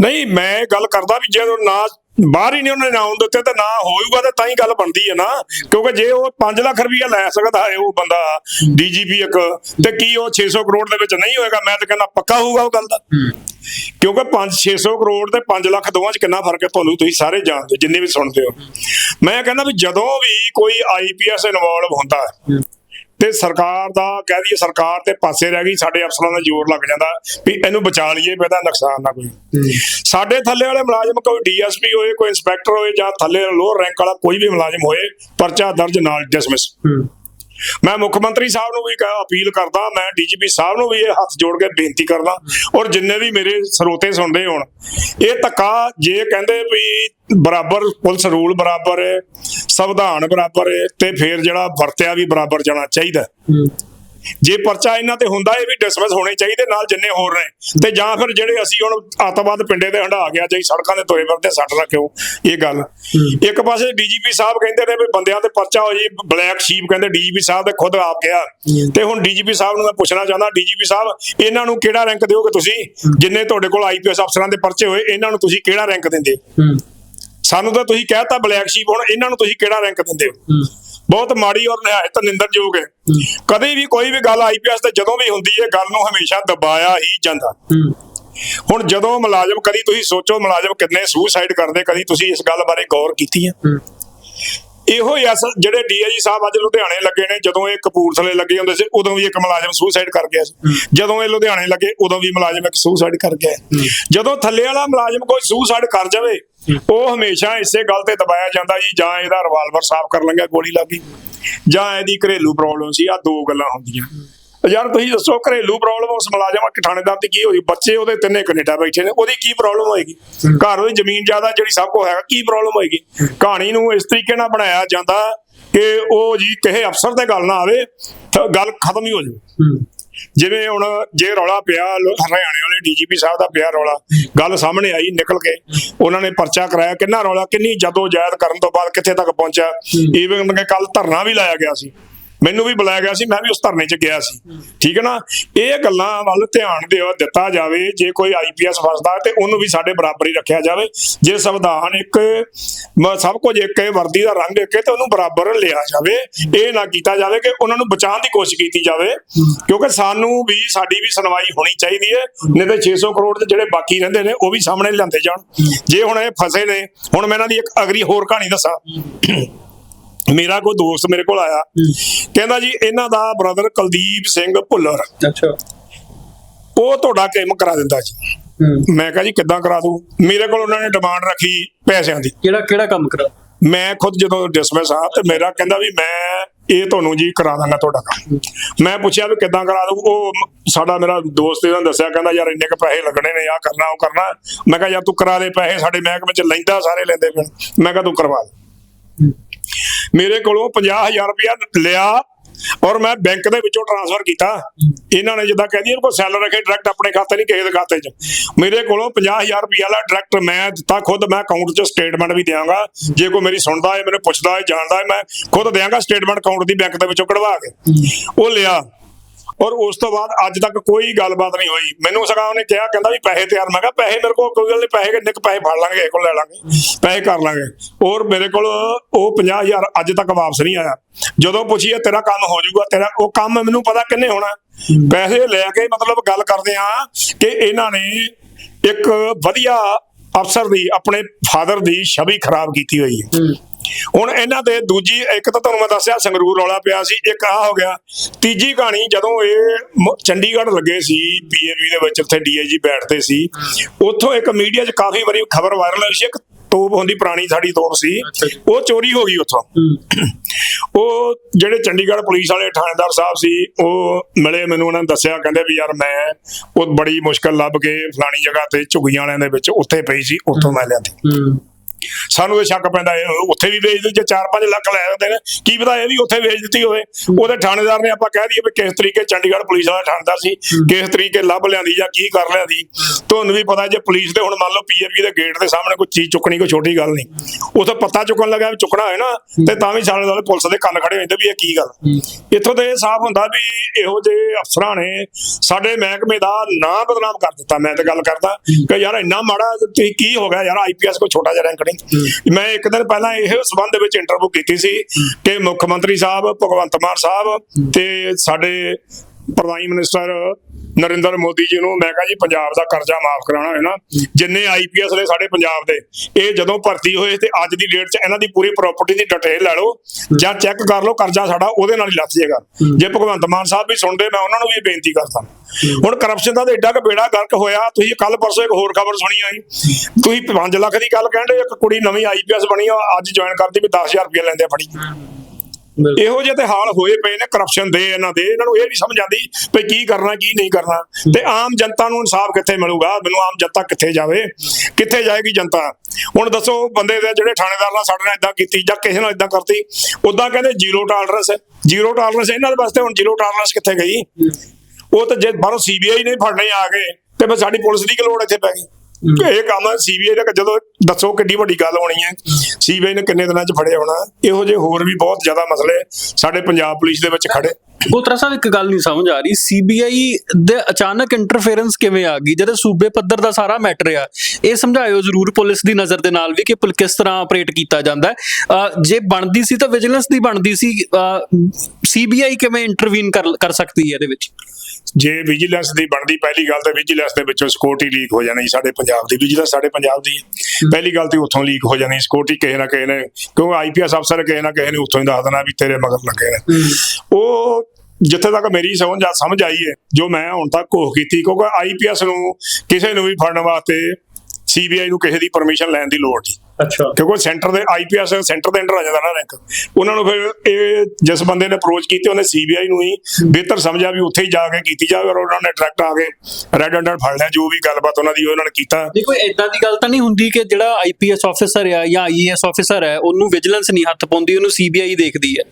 ਨਹੀਂ ਮੈਂ ਗੱਲ ਕਰਦਾ ਵੀ ਜਦੋਂ ਨਾ ਬਾਹਰ ਹੀ ਨਹੀਂ ਉਹਨੇ ਨਾਮ ਦਿੱਤੇ ਤੇ ਨਾ ਹੋਊਗਾ ਤਾਂ ਤਾਂ ਹੀ ਗੱਲ ਬਣਦੀ ਹੈ ਨਾ। ਕਿਉਂਕਿ ਜੇ ਉਹ 5 ਲੱਖ ਰੁਪਇਆ ਲੈ ਸਕਦਾ ਹੈ ਉਹ ਬੰਦਾ ਡੀਜੀਪੀ ਇੱਕ ਤੇ ਕੀ ਉਹ 600 ਕਰੋੜ ਦੇ ਵਿੱਚ ਨਹੀਂ ਹੋਏਗਾ? ਮੈਂ ਤਾਂ ਕਹਿੰਦਾ ਪੱਕਾ ਹੋਊਗਾ ਉਹ ਗੱਲ ਦਾ। ਕਿਉਂਕਿ 5 600 ਕਰੋੜ ਤੇ 5 ਲੱਖ ਦੋਵਾਂ 'ਚ ਕਿੰਨਾ ਫ਼ਰਕ ਹੈ ਤੁਹਾਨੂੰ? ਤੁਸੀਂ ਸਾਰੇ ਜਾਣਦੇ ਜਿੰਨੇ ਵੀ ਸੁਣਦੇ ਹੋ। ਮੈਂ ਕਹਿੰਦਾ ਵੀ ਜਦੋਂ ਵੀ ਕੋਈ ਆਈਪੀਐਸ ਇਨਵੋਲਵ ਹੁੰਦਾ ਹੈ। ਤੇ ਸਰਕਾਰ ਦਾ ਕਹਿ ਦਈਏ ਸਰਕਾਰ ਤੇ ਪਾਸੇ ਰਹਿ ਗਈ ਸਾਡੇ ਅਫਸਰਾਂ ਦਾ ਜ਼ੋਰ ਲੱਗ ਜਾਂਦਾ ਵੀ ਇਹਨੂੰ ਬਚਾ ਲਈਏ ਇਹਦਾ ਨੁਕਸਾਨ ਨਾ ਕੋਈ। ਸਾਡੇ ਥੱਲੇ ਵਾਲੇ ਮੁਲਾਜ਼ਮ ਕੋਈ ਡੀਐਸਪੀ ਹੋਏ ਕੋਈ ਇੰਸਪੈਕਟਰ ਹੋਏ ਜਾਂ ਥੱਲੇ ਲੋਅਰ ਰੈਂਕ ਵਾਲਾ ਕੋਈ ਵੀ ਮੁਲਾਜ਼ਮ ਹੋਏ ਪਰਚਾ ਦਰਜ ਨਾਲ ਡਿਸਮਿਸ ਮੈਂ ਮੁੱਖ ਮੰਤਰੀ ਸਾਹਿਬ ਨੂੰ ਵੀ ਅਪੀਲ ਕਰਦਾ, ਮੈਂ ਡੀਜੀਪੀ ਸਾਹਿਬ ਨੂੰ ਵੀ ਇਹ ਹੱਥ ਜੋੜ ਕੇ ਬੇਨਤੀ ਕਰਦਾ ਔਰ ਜਿੰਨੇ ਵੀ ਮੇਰੇ ਸਰੋਤੇ ਸੁਣਦੇ ਹੋਣ, ਇਹ ਧੱਕਾ ਜੇ ਕਹਿੰਦੇ ਵੀ ਬਰਾਬਰ ਪੁਲਿਸ ਰੂਲ ਬਰਾਬਰ ਹੈ, ਸੰਵਿਧਾਨ ਬਰਾਬਰ ਹੈ ਤੇ ਫਿਰ ਜਿਹੜਾ ਵਰਤਿਆ ਵੀ ਬਰਾਬਰ ਜਾਣਾ ਚਾਹੀਦਾ ਜੇ ਪਰਚਾ ਇਹਨਾਂ ਤੇ ਹੁੰਦਾ ਇਹ ਵੀ ਡਿਸਮਿਸ ਹੋਣੇ ਚਾਹੀਦੇ ਨਾਲ ਜਿੰਨੇ ਹੋਰ ਨੇ। ਤੇ ਜਾਂ ਫਿਰ ਜਿਹੜੇ ਅਸੀਂ ਹੁਣ ਆਤਵਾਦ ਪਿੰਡੇ ਤੇ ਹੰਡਾ ਗਿਆ ਜਾਈ ਸੜਕਾਂ ਤੇ ਤੁਰੇ ਫਿਰਦੇ ਸੱਟ ਰੱਖਿਓ ਇਹ ਗੱਲ। ਇੱਕ ਪਾਸੇ ਡੀਜੀਪੀ ਸਾਹਿਬ ਕਹਿੰਦੇ ਨੇ ਵੀ ਬੰਦਿਆਂ ਤੇ ਪਰਚਾ ਹੋ ਜੀ ਬਲੈਕ ਸ਼ੀਪ ਕਹਿੰਦੇ ਡੀਜੀਪੀ ਸਾਹਿਬ ਤੇ ਖੁਦ ਆਪ ਗਿਆ। ਤੇ ਹੁਣ ਡੀਜੀਪੀ ਸਾਹਿਬ ਨੂੰ ਮੈਂ ਪੁੱਛਣਾ ਚਾਹੁੰਦਾ ਡੀਜੀਪੀ ਸਾਹਿਬ ਇਹਨਾਂ ਨੂੰ ਕਿਹੜਾ ਰੈਂਕ ਦਿਓਗੇ ਤੁਸੀਂ? ਜਿੰਨੇ ਤੁਹਾਡੇ ਕੋਲ ਆਈਪੀਐਸ ਅਫਸਰਾਂ ਦੇ ਪਰਚੇ ਹੋਏ ਇਹਨਾਂ ਨੂੰ ਤੁਸੀਂ ਕਿਹੜਾ ਰੈਂਕ ਦਿੰਦੇ? ਸਾਨੂੰ ਤਾਂ ਤੁਸੀਂ ਕਹਿਤਾ ਬਲੈਕ ਸ਼ੀਪ ਹੁਣ ਇਹਨਾਂ ਨੂੰ ਤੁਸੀਂ ਕਿਹੜਾ ਰੈਂਕ ਦਿੰਦੇ ਹੋ। ਬਹੁਤ ਮਾੜੀ ਔਰ ਨਿਹਾਇਤ ਨਿੰਦਰਯੋਗ ਹੈ। ਕਦੇ ਵੀ ਕੋਈ ਵੀ ਗੱਲ ਆਈਪੀਐਸ ਤੇ ਜਦੋਂ ਵੀ ਹੁੰਦੀ ਹੈ ਗੱਲ ਨੂੰ ਹਮੇਸ਼ਾ ਦਬਾਇਆ ਹੀ ਜਾਂਦਾ। ਹੁਣ ਜਦੋਂ ਮੁਲਾਜ਼ਮ ਕਦੀ ਤੁਸੀਂ ਸੋਚੋ ਮੁਲਾਜ਼ਮ ਕਿੰਨੇ ਸੁਸਾਈਡ ਕਰਦੇ ਕਦੀ ਤੁਸੀਂ ਇਸ ਗੱਲ ਬਾਰੇ ਗੌਰ ਕੀਤੀ ਹੈ? ਇਹੋ ਹੀ ਅਸਲ ਜਿਹੜੇ ਡੀਆਈਜੀ ਸਾਹਿਬ ਅੱਜ ਲੁਧਿਆਣੇ ਲੱਗੇ ਨੇ ਜਦੋਂ ਇਹ ਕਪੂਰਥਲੇ ਲੱਗੇ ਹੁੰਦੇ ਸੀ ਉਦੋਂ ਵੀ ਇੱਕ ਮੁਲਾਜ਼ਮ ਸੁਸਾਈਡ ਕਰ ਗਿਆ ਸੀ। ਜਦੋਂ ਇਹ ਲੁਧਿਆਣੇ ਲੱਗੇ ਉਦੋਂ ਵੀ ਮੁਲਾਜ਼ਮ ਇੱਕ ਸੁਸਾਈਡ ਕਰ ਗਿਆ। ਜਦੋਂ ਥੱਲੇ ਵਾਲਾ ਮੁਲਾਜ਼ਮ ਕੋਈ ਸੁਸਾਈਡ ਕਰ ਜਾਵੇ ਉਹ ਹਮੇਸ਼ਾ ਇਸੇ ਗੱਲ ਤੇ ਦਬਾਇਆ ਜਾਂਦਾ ਜੀ, ਜਾਂ ਇਹਦਾ ਰਿਵਾਲਵਰ ਸਾਫ਼ ਕਰ ਲੰਗਾ ਗੋਲੀ ਲੱਗੀ ਜਾਂ ਇਹਦੀ ਘਰੇਲੂ ਪ੍ਰੋਬਲਮ ਸੀ ਆ ਦੋ ਗੱਲਾਂ ਹੁੰਦੀਆਂ। ਯਾਰ ਤੁਸੀਂ ਦੱਸੋ, ਘਰੇਲੂ ਪ੍ਰੋਬਲਮ ਉਸ ਮੁਲਾਜ਼ਮ ਆ ਦੀ ਕੀ ਹੋਈ? ਬੱਚੇ ਉਹਦੇ ਤਿੰਨੇ ਕੈਨੇਡਾ ਬੈਠੇ ਨੇ, ਉਹਦੀ ਕੀ ਪ੍ਰੋਬਲਮ ਹੋਏਗੀ? ਘਰ ਉਹਦੀ ਜ਼ਮੀਨ ਜ਼ਿਆਦਾ ਜਿਹੜੀ ਸਭ ਕੋ ਹੈਗਾ, ਕੀ ਪ੍ਰੋਬਲਮ ਹੋਏਗੀ? ਕਹਾਣੀ ਨੂੰ ਇਸ ਤਰੀਕੇ ਨਾਲ ਬਣਾਇਆ ਜਾਂਦਾ ਕਿ ਉਹ ਜੀ ਕਿਸੇ ਅਫਸਰ ਤੇ ਗੱਲ ਨਾ ਆਵੇ, ਤਾਂ ਗੱਲ ਖਤਮ ਹੀ ਹੋ ਜਾਵੇ। ਜਿਵੇਂ ਹੁਣ ਜੇ ਰੌਲਾ ਪਿਆ ਹਰਿਆਣੇ ਵਾਲੇ ਡੀਜੀਪੀ ਸਾਹਿਬ ਦਾ ਪਿਆ ਰੌਲਾ ਗੱਲ ਸਾਹਮਣੇ ਆਈ ਨਿਕਲ ਕੇ ਉਹਨਾਂ ਨੇ ਪਰਚਾ ਕਰਾਇਆ ਕਿੰਨਾ ਰੌਲਾ ਕਿੰਨੀ ਜਦੋਂ ਜਾਇਦ ਕਰਨ ਤੋਂ ਬਾਅਦ ਕਿੱਥੇ ਤੱਕ ਪਹੁੰਚਿਆ? ਈਵਨ ਕਿ ਕੱਲ ਧਰਨਾ ਵੀ ਲਾਇਆ ਗਿਆ ਸੀ। ਮੈਨੂੰ ਵੀ ਬੁਲਾਇਆ ਗਿਆ ਸੀ, ਮੈਂ ਵੀ ਉਸ ਧਰਨੇ 'ਚ ਗਿਆ ਸੀ। ਠੀਕ ਹੈ ਨਾ? ਇਹ ਗੱਲਾਂ ਵੱਲ ਧਿਆਨ ਦਿਓ, ਦਿੱਤਾ ਜਾਵੇ, ਜੇ ਕੋਈ ਆਈਪੀਐਸ ਫਸਦਾ ਤੇ ਉਹਨੂੰ ਵੀ ਸਾਡੇ ਬਰਾਬਰ ਹੀ ਰੱਖਿਆ ਜਾਵੇ। ਜੇ ਸੰਵਿਧਾਨ ਇੱਕ ਸਭ ਕੁਝ ਇੱਕ ਹੈ, ਵਰਦੀ ਦਾ ਰੰਗ ਇੱਕ ਹੈ, ਤੇ ਉਹਨੂੰ ਬਰਾਬਰ ਲਿਆ ਜਾਵੇ। ਇਹ ਨਾ ਕੀਤਾ ਜਾਵੇ ਕਿ ਉਹਨਾਂ ਨੂੰ ਬਚਾਉਣ ਦੀ ਕੋਸ਼ਿਸ਼ ਕੀਤੀ ਜਾਵੇ, ਕਿਉਂਕਿ ਸਾਨੂੰ ਵੀ, ਸਾਡੀ ਵੀ ਸੁਣਵਾਈ ਹੋਣੀ ਚਾਹੀਦੀ ਹੈ। ਨਹੀਂ ਤੇ 600 ਕਰੋੜ ਦੇ ਜਿਹੜੇ ਬਾਕੀ ਰਹਿੰਦੇ ਨੇ, ਉਹ ਵੀ ਸਾਹਮਣੇ ਲਿਆਂਦੇ ਜਾਣ। ਜੇ ਹੁਣ ਇਹ ਫਸੇ ਨੇ, ਹੁਣ ਮੈਂ ਇਹਨਾਂ ਦੀ ਇੱਕ ਅਗਲੀ ਹੋਰ ਕਹਾਣੀ ਦੱਸਾਂ। ਮੇਰਾ ਕੋਈ ਦੋਸਤ ਮੇਰੇ ਕੋਲ ਆਇਆ। ਕਹਿੰਦਾ ਜੀ ਇਹਨਾਂ ਦਾ ਬ੍ਰਦਰ ਕੁਲਦੀਪ ਸਿੰਘ ਭੁੱਲਰ। ਅੱਛਾ। ਉਹ ਤੁਹਾਡਾ ਕੰਮ ਕਰਾ ਦਿੰਦਾ ਜੀ। ਮੈਂ ਕਿਹਾ ਜੀ ਕਿੱਦਾਂ ਕਰਾ ਦੂੰ? ਮੇਰੇ ਕੋਲ ਉਹਨਾਂ ਨੇ ਡਿਮਾਂਡ ਰੱਖੀ ਪੈਸਿਆਂ ਦੀ। ਕਿਹੜਾ ਕਿਹੜਾ ਕੰਮ ਕਰਾ? ਮੈਂ ਖੁਦ ਜਦੋਂ ਡਿਸਮਿਸ ਆ ਤੇ ਮੇਰਾ ਕਹਿੰਦਾ ਵੀ ਮੈਂ ਇਹ ਤੁਹਾਨੂੰ ਜੀ ਕਰਾ ਦਾਂਗਾ ਤੁਹਾਡਾ ਕੰਮ। ਮੈਂ ਪੁੱਛਿਆ ਵੀ ਕਿੱਦਾਂ ਕਰਾ ਦੂੰ? ਉਹ ਸਾਡਾ ਮੇਰਾ ਦੋਸਤ ਇਹਨਾਂ ਦੱਸਿਆ ਕਹਿੰਦਾ ਯਾਰ ਇੰਨੇ ਕ ਪੈਸੇ ਲੱਗਣੇ ਨੇ ਆ ਕਰਨਾ ਉਹ ਕਰਨਾ। ਮੈਂ ਕਿਹਾ ਯਾਰ ਤੂੰ ਕਰਾ ਦੇ ਪੈਸੇ ਸਾਡੇ ਮਹਿਕਮੇ ਚ ਲੈਂਦਾ ਸਾਰੇ ਲੈਂਦੇ ਮੈਂ ਕਿਹਾ ਤੂੰ ਕਰਵਾ ਦੇ। ਮੇਰੇ ਕੋਲੋਂ 50000 ਰੁਪਇਆ ਲਿਆ ਔਰ ਮੈਂ ਬੈਂਕ ਦੇ ਵਿੱਚੋਂ ਟ੍ਰਾਂਸਫਰ ਕੀਤਾ। ਇਹਨਾਂ ਨੇ ਜਿੱਦਾਂ ਕਹਿੰਦੀ ਕੋਈ ਸੈਲਰ ਰੱਖੇ ਡਾਇਰੈਕਟ ਆਪਣੇ ਖਾਤੇ ਨਹੀਂ, ਕਿਸੇ ਦੇ ਖਾਤੇ 'ਚ। ਮੇਰੇ ਕੋਲੋਂ 50000 ਰੁਪਇਆ ਲਾ ਡਾਇਰੈਕਟ ਮੈਂ ਦਿੱਤਾ ਖੁਦ, ਮੈਂ ਅਕਾਊਂਟ 'ਚ ਸਟੇਟਮੈਂਟ ਵੀ ਦਿਆਂਗਾ। ਜੇ ਕੋਈ ਮੇਰੀ ਸੁਣਦਾ ਹੈ, ਮੈਨੂੰ ਪੁੱਛਦਾ ਹੈ, ਜਾਣਦਾ ਹੈ, ਮੈਂ ਖੁਦ ਦਿਆਂਗਾ ਸਟੇਟਮੈਂਟ ਅਕਾਊਂਟ ਦੀ ਬੈਂਕ ਦੇ ਵਿੱਚੋਂ ਕਢਵਾ ਕੇ। ਉਹ ਲਿਆ। ਔਰ ਉਸ ਤੋਂ ਬਾਅਦ ਅੱਜ ਤੱਕ ਕੋਈ ਗੱਲਬਾਤ ਨਹੀਂ ਹੋਈ। ਮੈਨੂੰ ਸਗਾ ਉਹਨੇ ਕਿਹਾ, ਕਹਿੰਦਾ ਵੀ ਪੈਸੇ ਤਿਆਰ। ਮੈਂ ਕਿਹਾ, ਪੈਸੇ ਮੇਰੇ ਕੋਲ ਕੋਈ ਗੱਲ ਨਹੀਂ, ਪੈਸੇ ਕਿੰਨੇ ਪੈਸੇ ਫੜ ਲਾਂਗੇ ਇਹ ਕੋਲ ਲੈ ਲਾਂਗੇ, ਪੈਸੇ ਕਰ ਲਾਂਗੇ। ਔਰ ਮੇਰੇ ਕੋਲ ਉਹ 50000 ਅੱਜ ਤੱਕ ਵਾਪਸ ਨਹੀਂ ਆਇਆ। ਜਦੋਂ ਪੁੱਛੀਏ, ਤੇਰਾ ਕੰਮ ਹੋ ਜਾਊਗਾ, ਤੇਰਾ ਉਹ ਕੰਮ ਮੈਨੂੰ ਪਤਾ ਕਿੰਨੇ ਹੋਣਾ। ਪੈਸੇ ਲੈ ਕੇ ਮਤਲਬ ਗੱਲ ਕਰਦੇ ਆ ਕਿ ਇਹਨਾਂ ਨੇ ਇੱਕ ਵਧੀਆ ਅਫਸਰ ਦੀ, ਆਪਣੇ ਫਾਦਰ ਦੀ ਛਵੀ ਖਰਾਬ ਕੀਤੀ ਹੋਈ ਹੈ। ਹੁਣ ਇਹਨਾਂ ਦੇ ਦੂਜੀ ਇੱਕ ਤਾਂ ਤੁਹਾਨੂੰ ਮੈਂ ਦੱਸਿਆ ਸੰਗਰੂਰ ਰੌਲਾ ਪਿਆ ਸੀ ਇੱਕ ਆ ਹੋ ਗਿਆ। ਤੀਜੀ ਕਹਾਣੀ ਜਦੋਂ ਇਹ ਚੰਡੀਗੜ੍ਹ ਲੱਗੇ ਸੀ ਪੀਏਬੀ ਦੇ ਵਿੱਚ ਉੱਥੇ ਡੀਆਈਜੀ ਬੈਠਦੇ ਸੀ ਉੱਥੋਂ ਇੱਕ ਮੀਡੀਆ 'ਚ ਕਾਫੀ ਵਾਰੀ ਖਬਰ ਵਾਇਰਲ ਹੋਈ ਸੀ ਇੱਕ ਤੋਪ ਹੁੰਦੀ ਪੁਰਾਣੀ ਸਾਡੀ ਤੋਪ ਸੀ। ਉਹ ਚੋਰੀ ਹੋ ਗਈ ਉੱਥੋਂ। ਉਹ ਜਿਹੜੇ ਚੰਡੀਗੜ੍ਹ ਪੁਲਿਸ ਵਾਲੇ ਥਾਣੇਦਾਰ ਸਾਹਿਬ ਸੀ ਉਹ ਮਿਲੇ ਮੈਨੂੰ ਉਹਨਾਂ ਨੇ ਦੱਸਿਆ ਕਹਿੰਦੇ ਵੀ ਯਾਰ ਮੈਂ ਉਹ ਬੜੀ ਮੁਸ਼ਕਲ ਲੱਭ ਕੇ ਫਲਾਣੀ ਜਗ੍ਹਾ ਤੇ ਝੁੱਗੀਆਂ ਵਾਲਿਆਂ ਦੇ ਵਿੱਚ ਉੱਥੇ ਪਈ ਸੀ ਉੱਥੋਂ ਮੈਂ ਲਿਆਂਦੀ। ਸਾਨੂੰ ਇਹ ਸ਼ੱਕ ਪੈਂਦਾ ਉੱਥੇ ਵੀ ਵੇਚ ਦੇ ਜੇ 4-5 ਲੱਖ ਲੈ ਜਾਂਦੇ ਨੇ, ਕੀ ਪਤਾ ਇਹ ਵੀ ਉੱਥੇ ਵੇਚ ਦਿੱਤੀ ਹੋਵੇ। ਉਹਦੇ ਥਾਣੇਦਾਰ ਨੇ ਆਪਾਂ ਕਹਿ ਦਈਏ ਵੀ ਕਿਸ ਤਰੀਕੇ ਚੰਡੀਗੜ੍ਹ ਪੁਲਿਸ ਵਾਲਾ ਥਾਣੇਦਾਰ ਸੀ, ਕਿਸ ਤਰੀਕੇ ਲੱਭ ਲਿਆਂਦੀ ਜਾਂ ਕੀ ਕਰ ਲਿਆਂਦੀ। ਤੁਹਾਨੂੰ ਵੀ ਪਤਾ ਜੇ ਪੁਲਿਸ ਦੇ ਹੁਣ ਮੰਨ ਲਓ ਪੀਐਫਬੀ ਦੇ ਗੇਟ ਦੇ ਸਾਹਮਣੇ ਕੋਈ ਚੀਜ਼ ਚੁੱਕਣੀ ਕੋਈ ਛੋਟੀ ਗੱਲ ਨਹੀਂ। ਉਥੇ ਪੱਤਾ ਚੁੱਕਣ ਲੱਗਾ ਵੀ ਚੁੱਕਣਾ ਹੋਏ ਨਾ, ਤੇ ਤਾਂ ਵੀ ਸਾਡੇ ਨਾਲ ਪੁਲਿਸ ਦੇ ਕੰਨ ਖੜੇ ਹੁੰਦੇ ਵੀ ਇਹ ਕੀ ਗੱਲ। ਇੱਥੋਂ ਤੇ ਇਹ ਸਾਫ਼ ਹੁੰਦਾ ਵੀ ਇਹੋ ਜਿਹੇ ਅਫਸਰਾਂ ਨੇ ਸਾਡੇ ਮਹਿਕਮੇ ਦਾ ਨਾਂ ਬਦਨਾਮ ਕਰ ਦਿੱਤਾ। ਮੈਂ ਤੇ ਗੱਲ ਕਰਦਾ ਕਿ ਯਾਰ ਇੰਨਾ ਮਾੜਾ ਤੁਸੀਂ ਕੀ ਹੋ ਗਿਆ ਯਾਰ ਆਈਪੀਐਸ ਕੋਈ ਛੋਟਾ ਜਿਹਾ ਰੈਂਕ ਨਹੀਂ ਮੈਂ ਇੱਕ ਦਿਨ ਪਹਿਲਾਂ ਇਹ ਸਬੰਧ ਵਿੱਚ ਇੰਟਰਵਿਊ ਕੀਤੀ ਸੀ ਕਿ ਮੁੱਖ ਮੰਤਰੀ ਸਾਹਿਬ ਭਗਵੰਤ ਮਾਨ ਸਾਹਿਬ ਤੇ ਸਾਡੇ ਪ੍ਰਧਾਨ ਮਿਨਿਸਟਰ ਨਰਿੰਦਰ ਮੋਦੀ ਜੀ ਨੂੰ ਮੈਂ ਕਹਾਂ ਜੀ, ਪੰਜਾਬ ਦਾ ਕਰਜ਼ਾ ਮਾਫ ਕਰਾਉਣਾ ਹੈ ਨਾ। ਜਿੰਨੇ ਆਈਪੀਐਸ ਨੇ ਸਾਡੇ ਪੰਜਾਬ ਦੇ, ਇਹ ਜਦੋਂ ਭਰਤੀ ਹੋਏ ਤੇ ਅੱਜ ਦੀ ਡੇਟ 'ਚ ਇਹਨਾਂ ਦੀ ਪੂਰੀ ਪ੍ਰਾਪਰਟੀ ਦੀ ਡਿਟੇਲ ਲੈ ਲਓ ਜਾਂ ਚੈੱਕ ਕਰ ਲਓ, ਕਰਜ਼ਾ ਸਾਡਾ ਉਹਦੇ ਨਾਲ ਹੀ ਲੱਥ ਜਾਏਗਾ। ਜੇ ਭਗਵੰਤ ਮਾਨ ਸਾਹਿਬ ਵੀ ਸੁਣਦੇ, ਮੈਂ ਉਹਨਾਂ ਨੂੰ ਵੀ ਬੇਨਤੀ ਕਰਦਾ। ਹੁਣ ਕਰਪਸ਼ਨ ਦਾ ਤਾਂ ਐਡਾ ਕੁ ਬੇੜਾ ਗਰਕ ਹੋਇਆ, ਤੁਸੀਂ ਕੱਲ ਪਰਸੋਂ ਇੱਕ ਹੋਰ ਖਬਰ ਸੁਣੀ ਆਈ। ਤੁਸੀਂ 5 ਲੱਖ ਦੀ ਗੱਲ ਕਹਿੰਦੇ ਇੱਕ ਕੁੜੀ ਨਵੀਂ ਆਈਪੀਐਸ ਬਣੀ ਆ, ਅੱਜ ਜੁਆਇਨ ਕਰਦੀ ਵੀ 10000 ਰੁਪਏ ਲੈਂਦੇ ਫੜੀ। ਇਹੋ ਜਿਹੇ ਤੇ ਹਾਲ ਹੋਏ ਪਏ ਨੇ ਕਰਪਸ਼ਨ ਦੇ ਇਹਨਾਂ ਦੇ। ਇਹਨਾਂ ਨੂੰ ਇਹ ਨਹੀਂ ਸਮਝ ਆਉਂਦੀ ਵੀ ਕੀ ਕਰਨਾ, ਕੀ ਨਹੀਂ ਕਰਨਾ। ਤੇ ਆਮ ਜਨਤਾ ਨੂੰ ਇਨਸਾਫ ਕਿੱਥੇ ਮਿਲੂਗਾ? ਮੈਨੂੰ ਆਮ ਜਨਤਾ ਕਿੱਥੇ ਜਾਵੇ? ਕਿੱਥੇ ਜਾਏਗੀ ਜਨਤਾ? ਹੁਣ ਦੱਸੋ, ਬੰਦੇ ਦੇ ਜਿਹੜੇ ਥਾਣੇਦਾਰ ਨਾਲ ਸਾਡੇ ਨਾਲ ਇਦਾਂ ਕੀਤੀ ਜਾਂ ਕਿਸੇ ਨਾਲ ਇਦਾਂ ਕਰਤੀ ਉਦਾਂ ਕਹਿੰਦੇ ਜ਼ੀਰੋ ਟਾਲਰੈਂਸ ਜ਼ੀਰੋ ਟਾਲਰੈਂਸ ਇਹਨਾਂ ਦੇ ਵਾਸਤੇ ਹੁਣ ਜ਼ੀਰੋ ਟਾਲਰੈਂਸ ਕਿੱਥੇ ਗਈ? ਉਹ ਤਾਂ ਜੇ ਬਾਹਰੋਂ ਸੀਬੀਆਈ ਨੇ ਫੜਨੇ ਆ ਗਏ, ਤੇ ਫਿਰ ਸਾਡੀ ਪੁਲਿਸ ਦੀ ਕੀ ਲੋੜ ਇੱਥੇ ਪੈ ਗਈ? ਇਹ ਕੰਮ ਸੀਬੀਆਈ ਦਾ ਜਦੋਂ ਦੱਸੋ ਕਿੱਡੀ ਵੱਡੀ ਗੱਲ ਹੋਣੀ ਹੈ ਸੀਬੀਆਈ ਨੇ ਕਿੰਨੇ ਦਿਨਾਂ 'ਚ ਫੜਿਆ ਹੋਣਾ? ਇਹੋ ਜਿਹੇ ਹੋਰ ਵੀ ਬਹੁਤ ਜ਼ਿਆਦਾ ਮਸਲੇ ਸਾਡੇ ਪੰਜਾਬ ਪੁਲਿਸ ਦੇ ਵਿੱਚ ਖੜੇ। ਬੋਤਰਾ ਸਾਹਿਬ ਇੱਕ ਗੱਲ ਨਹੀਂ ਸਮਝ ਆ ਰਹੀ। ਸੀਬੀਆਈ ਦੇ ਅਚਾਨਕ ਇੰਟਰਫੇਰੈਂਸ ਕਿਵੇਂ ਆ ਗਈ? ਜਦੋਂ ਸੂਬੇ ਪੱਧਰ ਦਾ ਸਾਰਾ ਮੈਟਰ ਆ ਇਹ ਸਮਝਾਇਓ ਜ਼ਰੂਰ ਪੁਲਿਸ ਦੀ ਨਜ਼ਰ ਦੇ ਨਾਲ ਵੀ ਕਿ ਪੁਲ ਕਿਸ ਤਰ੍ਹਾਂ ਆਪਰੇਟ ਕੀਤਾ ਜਾਂਦਾ ਹੈ। ਜੇ ਬਣਦੀ ਸੀ ਤਾਂ ਵਿਜੀਲੈਂਸ ਦੀ ਬਣਦੀ ਸੀ। ਸੀਬੀਆਈ ਕਿਵੇਂ ਇੰਟਰਵੀਨ ਕਰ ਸਕਦੀ ਹੈ ਇਹਦੇ ਵਿੱਚ? ਜੇ ਵਿਜੀਲੈਂਸ ਦੀ ਬਣਦੀ ਪਹਿਲੀ ਗੱਲ ਤਾਂ ਵਿਜੀਲੈਂਸ ਦੇ ਵਿੱਚੋਂ ਸਿਕਿਉਰਿਟੀ ਲੀਕ ਹੋ ਜਾਣੀ ਸਾਡੇ ਪੰਜਾਬ ਦੀ। ਵਿਜੀਲੈਂਸ ਸਾਡੇ ਪੰਜਾਬ ਦੀ ਪਹਿਲੀ ਗੱਲ ਤੇ ਉੱਥੋਂ ਲੀਕ ਹੋ ਜਾਣੀ। ਸਿਕਿਉਰਿਟੀ ਕਿਸੇ ਨਾ ਕਿਸੇ ਨੇ ਕਿਉਂਕਿ ਆਈਪੀਐਸ ਅਫਸਰ ਕਿਸੇ ਨਾ ਕਿਸੇ ਨੇ ਉੱਥੋਂ ਹੀ ਦੱਸ ਦੇਣਾ ਵੀ ਤੇਰੇ ਮਗਰ ਲੱਗੇ ਨੇ। ਉਹ ਜਿੱਥੇ ਤੱਕ ਮੇਰੀ ਸਮਝ ਆ ਸਮਝ ਆਈ ਹੈ ਜੋ ਮੈਂ ਹੁਣ ਤੱਕ ਕੋਹ ਕੀਤੀ ਕਿਉਂਕਿ ਆਈਪੀਐਸ ਨੂੰ ਕਿਸੇ ਨੂੰ ਵੀ ਫੜਨ ਵਾਸਤੇ ਸੀਬੀਆਈ ਨੂੰ ਕਿਸੇ ਦੀ ਪਰਮਿਸ਼ਨ ਲੈਣ ਦੀ ਲੋੜ ਨਹੀਂ। ਅੱਛਾ। ਕਿਉਂਕਿ ਸੈਂਟਰ ਦੇ ਆਈਪੀਐਸ ਸੈਂਟਰ ਦੇ ਅੰਡਰ ਆ ਜਾਂਦਾ ਨਾ ਰੈਂਕ। ਉਹਨਾਂ ਨੂੰ ਫਿਰ ਇਹ ਜਿਸ ਬੰਦੇ ਨੇ ਅਪਰੋਚ ਕੀਤੀ ਉਹਨੇ ਸੀਬੀਆਈ ਨੂੰ ਹੀ ਬਿਹਤਰ ਸਮਝਿਆ ਵੀ ਉੱਥੇ ਹੀ ਜਾ ਕੇ ਕੀਤੀ ਜਾਵੇ ਔਰ ਉਹਨਾਂ ਨੇ ਡਾਇਰੈਕਟ ਆ ਕੇ ਰੈਡ ਅੰਡਰ ਫੜ ਲਿਆ ਜੋ ਵੀ ਗੱਲਬਾਤ ਉਹਨਾਂ ਦੀ ਉਹਨਾਂ ਨੇ ਕੀਤਾ। ਨਹੀਂ ਕੋਈ ਇਦਾਂ ਦੀ ਗੱਲ ਤਾਂ ਨਹੀਂ ਹੁੰਦੀ ਕਿ ਜਿਹੜਾ ਆਈਪੀਐਸ ਆਫੀਸਰ ਆ ਜਾਂ ਆਈਏਐਸ ਆਫੀਸਰ ਹੈ ਉਹਨੂੰ ਵਿਜੀਲੈਂਸ ਨਹੀਂ ਹੱਥ ਪਾਉਂਦੀ ਉਹਨੂੰ ਸੀਬੀਆਈ ਦੇਖਦੀ ਹੈ